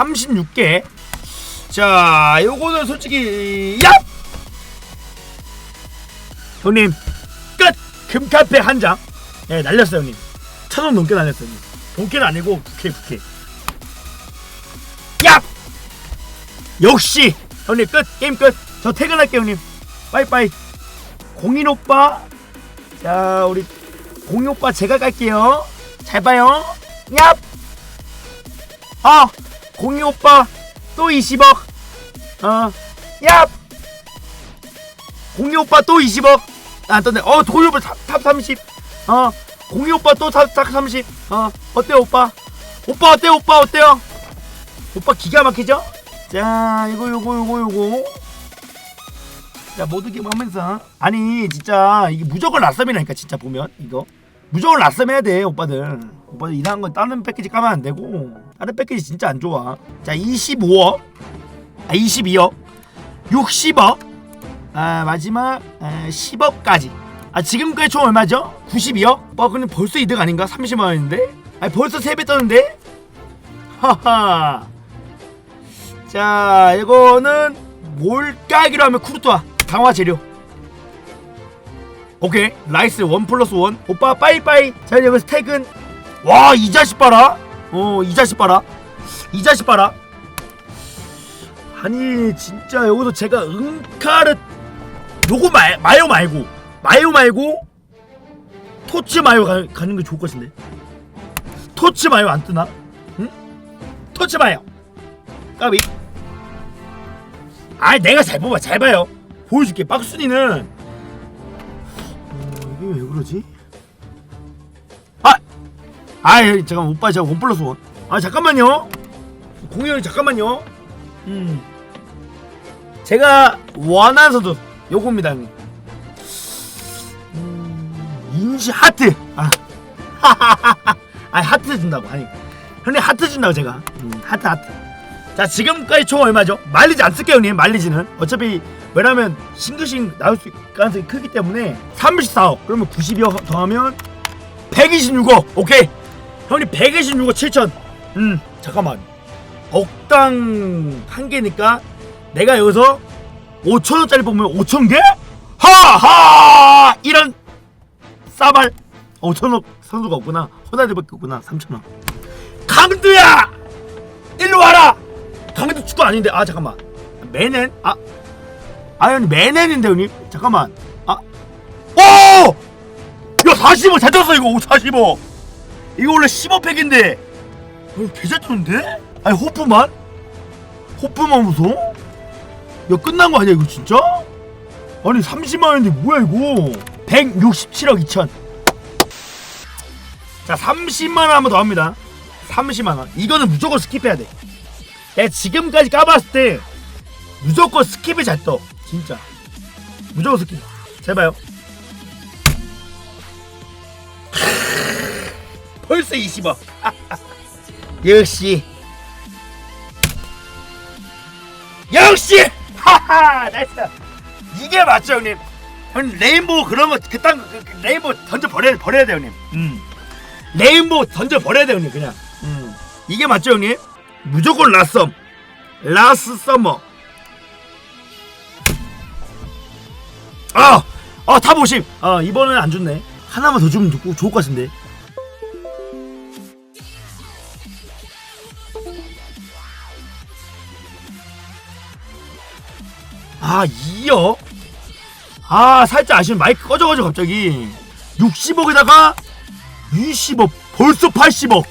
36개. 자 요거는 솔직히 야 형님 끝! 금카페 한장. 예 날렸어요 형님. 천원 넘게 날렸어요 형님. 본캐는 아니고 부캐 부캐 야 역시! 형님 끝! 게임 끝 저 퇴근할게요 형님. 빠이빠이. 공인 오빠. 자 우리 공인 오빠 제가 갈게요. 잘 봐요. 얍! 아, 공유 오빠 또 20억. 어, 야. 공유 오빠 또 20억. 안 떴네. 어, 공유 오빠 탑, 탑 30. 어, 공유 오빠 또탑 탑 30. 어, 어때요, 오빠? 오빠 어때요, 오빠 어때요? 오빠 기가 막히죠? 자, 이거 요거 요거 요거. 자, 모두 기하면서 아니, 진짜 이게 무조건 라썸이라니까 진짜 보면 이거. 무조건 라썸 해야 돼, 오빠들. 오빠들 이상한 건 다른 패키지 까면 안 되고. 다른 패키지 진짜 안 좋아. 자, 25억. 아, 22억. 60억. 아, 마지막 아, 10억까지. 아, 지금까지 총 얼마죠? 92억? 와, 근데 벌써 이득 아닌가? 30만 원인데? 아, 벌써 3배 떴는데? 하하. 자, 이거는 몰까기로 하면 쿠르투아 강화 재료. 오케이. 라이스 원 플러스 원. 오빠 빠이빠이. 자 여기 스택은 와 이 자식 봐라. 어 이 자식 봐라. 이 자식 봐라. 아니 진짜 여기서 제가 응카를 요거 말, 마요 말고 마요 말고 토치 마요 가, 가는 게 좋을 것 같은데. 토치 마요 안 뜨나? 응? 토치 마요. 까비. 아 내가 잘 뽑아. 잘 봐요. 보여줄게. 박순이는 어, 이게 왜 그러지? 아! 아, 잠깐 오빠 제가 원 플러스 원. 아, 잠깐만요. 공연이 잠깐만요. 음. 제가 원하서도 요겁니다, 형님. 음, 인시 하트. 아. 아, 하트 준다고. 아니. 형님 하트 준다고 제가. 음, 하트 하트. 자, 지금까지 총 얼마죠? 말리지 안 쓸게요, 형님. 말리지는. 어차피 왜냐면 싱글싱 나올 수 가능성이 크기 때문에 34억. 그러면 92억 더하면 126억. 오케이. 형님 126억 7천. 음 잠깐만. 억당 한 개니까 내가 여기서 5천원짜리 뽑으면 5천 개? 하하! 이런 싸발. 5천억 선수가 없구나. 호날두밖에 없구나. 3천원. 강두야! 일로 와라 강두 축구 아닌데. 아 잠깐만. 매넨? 아. 아 형님 매넨인데 형님. 잠깐만. 아. 오! 야 45! 잘 떴어 이거. 45 이거 원래 15팩인데. 어, 개잘 떴는데? 아니 호프만? 호프만 무서워? 야 끝난 거 아니야 이거 진짜? 아니 30만원인데 뭐야 이거? 167억 2천. 자 30만원 한 번 더 합니다. 30만원. 이거는 무조건 스킵해야 돼 내가 지금까지 까봤을 때 무조건 스킵이 잘 떠. 진짜. 무조건 스킵. 잘 봐요. 벌써 20억 역시. 역시! 하하 나이스. 이게 맞죠 형님? 형님 레인보우 그런 거 그딴 거, 그, 그 레인보우 던져 버려야 버려야 돼 형님. 음. 레인보우 던져 버려야 돼 형님 그냥. 음. 이게 맞죠 형님 무조건 라썸 라스 서머 아! 아, 탑 50! 아, 이번엔 안 좋네. 하나만 더 주면 좋고, 좋을 것 같은데. 아, 2억? 아, 살짝 아쉬운 마이크 꺼져가지고 갑자기. 60억에다가 20억, 벌써 80억.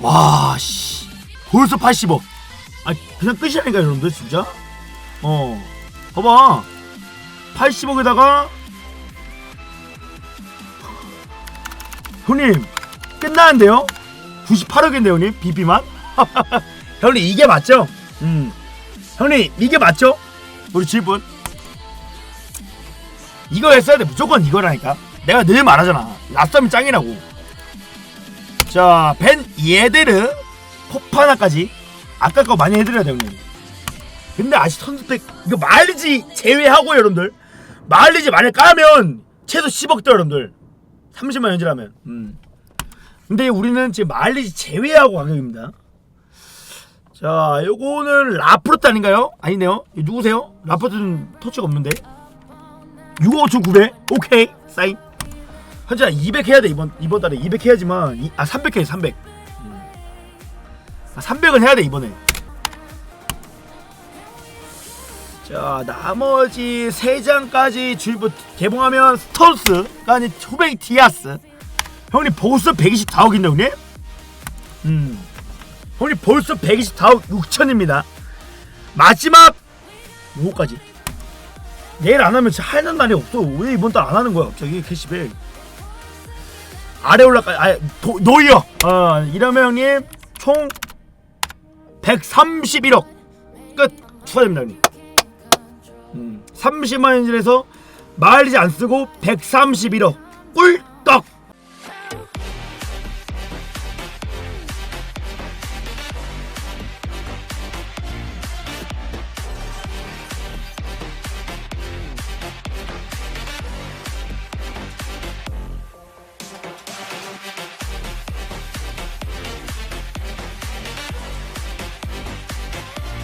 와, 씨. 벌써 80억. 아, 그냥 끝이라니까, 여러분들, 진짜? 어. 봐봐. 80억에다가 형님 끝나는데요? 98억인데 형님 비비만? 형님 이게 맞죠? 음 형님 이게 맞죠? 우리 질문 이거 했어야 돼 무조건 이거라니까 내가 늘 말하잖아 라썸이 짱이라고 자벤 예데르 포파나까지 아까 거 많이 해드려야 돼 형님. 근데 아직 선수백 이거 마일리지 제외하고 여러분들. 마일리지 만약 까면 최소 10억 대 여러분들. 30만 현질하면. 음. 근데 우리는 지금 마일리지 제외하고 가격입니다. 자 요거는 라프로트 아닌가요? 아니네요. 누구세요? 라프로트는 터치가 없는데. 6억 5,900 오케이. 사인. 현재 200 해야 돼 이번 이번 달에. 200 해야지만. 이, 아300해 300. 음. 아 300은 해야 돼 이번에. 자 나머지 세 장까지 주입부 개봉하면 스톤스가 아닌 후베이 디아스. 형님 벌써 124억인데 형님? 음. 형님 벌써 124억 6천입니다. 마지막 요거까지. 내일 안 하면 진짜 하는 날이 없어. 왜 이번 달 안 하는 거야 갑자기 캐시백. 아래 올라가 아 도, 노이어 어 이러면 형님 총 131억 끝 축하드립니다 형님. 음, 30만 원에서 마일리지 안 쓰고 131억. 꿀